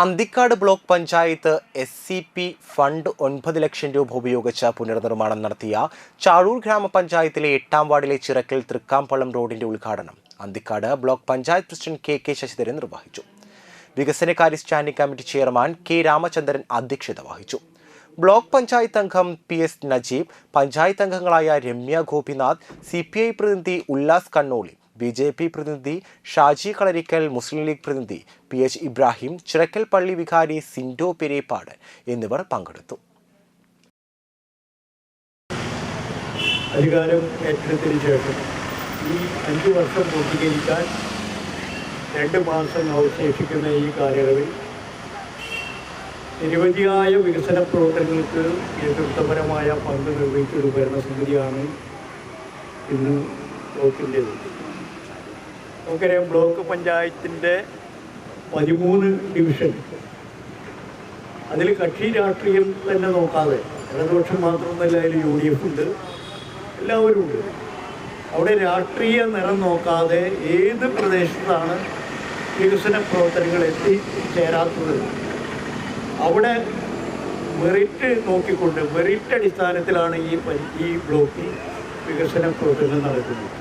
Anthikad block panchayat S C P fund ഒൻപത് ലക്ഷം രൂപ ഉപയോഗിച്ച് പുനർനിർമ്മാണം നടത്തിയ ചാഴൂർ ഗ്രാമപഞ്ചായത്തിലെ എട്ടാം വാർഡിലെ ചിറക്കൽ തൃക്കാമ്പളം റോഡിന്റെ ഉദ്ഘാടനം Anthikad block panchayat president K K Sasidharan നിർവഹിച്ചു. വികസനകാര്യ standing committee chairman K Ramachandran അധ്യക്ഷത വഹിച്ചു. ബ്ലോക്ക് പഞ്ചായത്ത് അംഗം പി എസ് നജീബ് പഞ്ചായത്ത് അംഗങ്ങളായ Ramya Gopinath C P I പ്രതിനിധി Ullas Kannoli B J P പ്രതിനിധി ഷാജി കളരിക്കൽ മുസ്ലിം ലീഗ് പ്രതിനിധി പി എച്ച് ഇബ്രാഹിം ചിറക്കൽ പള്ളി വികാരി സിൻഡോ പെരേപ്പാട് എന്നിവർ പങ്കെടുത്തു. അധികാരം ഏറ്റെടുത്തതിന് ശേഷം ഈ അഞ്ച് വർഷം പൂർത്തീകരിക്കാൻ രണ്ട് മാസം അവശേഷിക്കുന്ന ഈ കാലയളവിൽ നിരവധിയായ വികസന പ്രവർത്തനങ്ങൾക്ക് നേതൃത്വപരമായ പങ്ക് നിർവഹിച്ചൊരു ഭരണസമിതിയാണ് ഇന്ന് ബ്ലോക്കിന്റേത് നമുക്കറിയാം ബ്ലോക്ക് പഞ്ചായത്തിന്റെ പതിമൂന്ന് ഡിവിഷൻ. അതിൽ കക്ഷി രാഷ്ട്രീയം തന്നെ നോക്കാതെ ഇടതുപക്ഷം മാത്രമല്ല അതിൽ യു ഡി എഫ് ഉണ്ട് എല്ലാവരും ഉണ്ട്. അവിടെ രാഷ്ട്രീയ നിറം നോക്കാതെ ഏത് പ്രദേശത്താണ് വികസന പ്രവർത്തനങ്ങൾ എത്തിച്ചേരാത്തത് അവിടെ മെറിറ്റ് നോക്കിക്കൊണ്ട് മെറിറ്റ് അടിസ്ഥാനത്തിലാണ് ഈ ഈ ബ്ലോക്കിൽ വികസന പ്രവർത്തനങ്ങൾ നടക്കുന്നത്.